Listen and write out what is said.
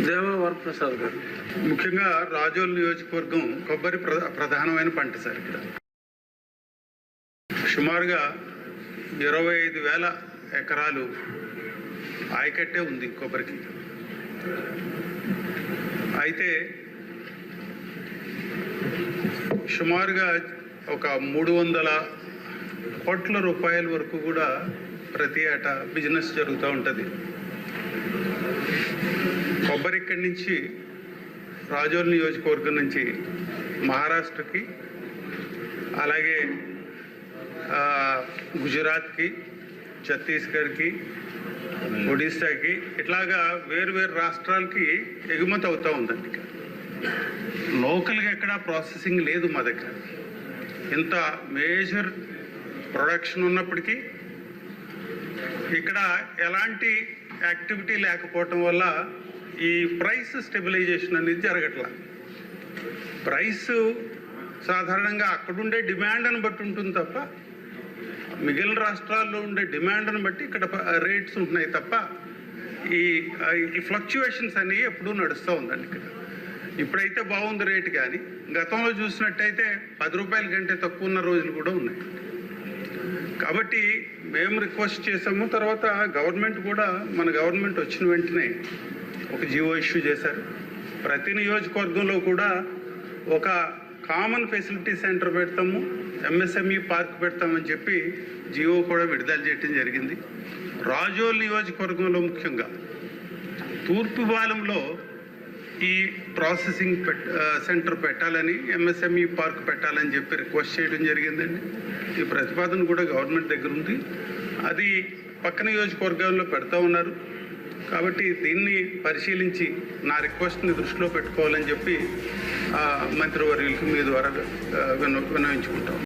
దేవవర వరప్రసాద్ గారు. ముఖ్యంగా రాజోల్ నియోజకవర్గం కొబ్బరి ప్ర- ప్రధానమైన పంట సార్ ఇక్కడ. సుమారుగా ఇరవై ఐదు వేల ఎకరాలు ఆయకట్టే ఉంది కొబ్బరికి. అయితే సుమారుగా ఒక మూడు వందల కోట్ల రూపాయల వరకు కూడా ప్రతి ఏటా బిజినెస్ జరుగుతూ ఉంటుంది. కొబ్బరి ఇక్కడి నుంచి? రాజోల్ నియోజకవర్గం నుంచి మహారాష్ట్రకి అలాగే గుజరాత్కి ఛత్తీస్గఢ్కి ఒడిశాకి ఇట్లాగా వేరు వేరు రాష్ట్రాలకి ఎగుమతి అవుతూ ఉందండి లోకల్గా ఎక్కడా ప్రాసెసింగ్ లేదు మా దగ్గర. ఇంత మేజర్ ప్రొడక్షన్ ఉన్నప్పటికీ ఇక్కడ ఎలాంటి యాక్టివిటీ లేకపోవటం వల్ల ఈ ప్రైస్ స్టెబిలైజేషన్ అనేది జరగట్లా. ప్రైస్ సాధారణంగా అక్కడుండే డిమాండ్ని బట్టి ఉంటుంది తప్ప మిగిలిన రాష్ట్రాల్లో ఉండే డిమాండ్ని బట్టి ఇక్కడ రేట్స్ ఉంటున్నాయి తప్ప ఈ ఈ ఫ్లక్చువేషన్స్ అనేవి ఎప్పుడూ నడుస్తూ ఉందండి ఇక్కడ. ఇప్పుడైతే బాగుంది రేటు కానీ గతంలో చూసినట్టయితే పది రూపాయల కంటే తక్కువ ఉన్న రోజులు కూడా ఉన్నాయి. కాబట్టి మేము రిక్వెస్ట్ చేసాము తర్వాత గవర్నమెంట్ కూడా మన గవర్నమెంట్ వచ్చిన వెంటనే ఒక జియో ఇష్యూ చేశారు. ప్రతి నియోజకవర్గంలో కూడా ఒక కామన్ ఫెసిలిటీ సెంటర్ పెడతాము. ఎంఎస్ఎంఈ పార్క్ పెడతామని చెప్పి జియో కూడా విడుదల చేయడం జరిగింది. రాజోల్ నియోజకవర్గంలో ముఖ్యంగా తూర్పు బాలంలో ఈ ప్రాసెసింగ్ పెట్ సెంటర్ పెట్టాలని ఎంఎస్ఎంఈ పార్క్ పెట్టాలని చెప్పి రిక్వెస్ట్ చేయడం జరిగిందండి. ఈ ప్రతిపాదన కూడా గవర్నమెంట్ దగ్గర ఉంది. అది పక్క నియోజకవర్గంలో పెడతా ఉన్నారు. కాబట్టి దీన్ని పరిశీలించి నా రిక్వెస్ట్ని దృష్టిలో పెట్టుకోవాలని చెప్పి ఆ, మంత్రివర్యులకి మీ ద్వారా విన్న విన్నవించుకుంటాం.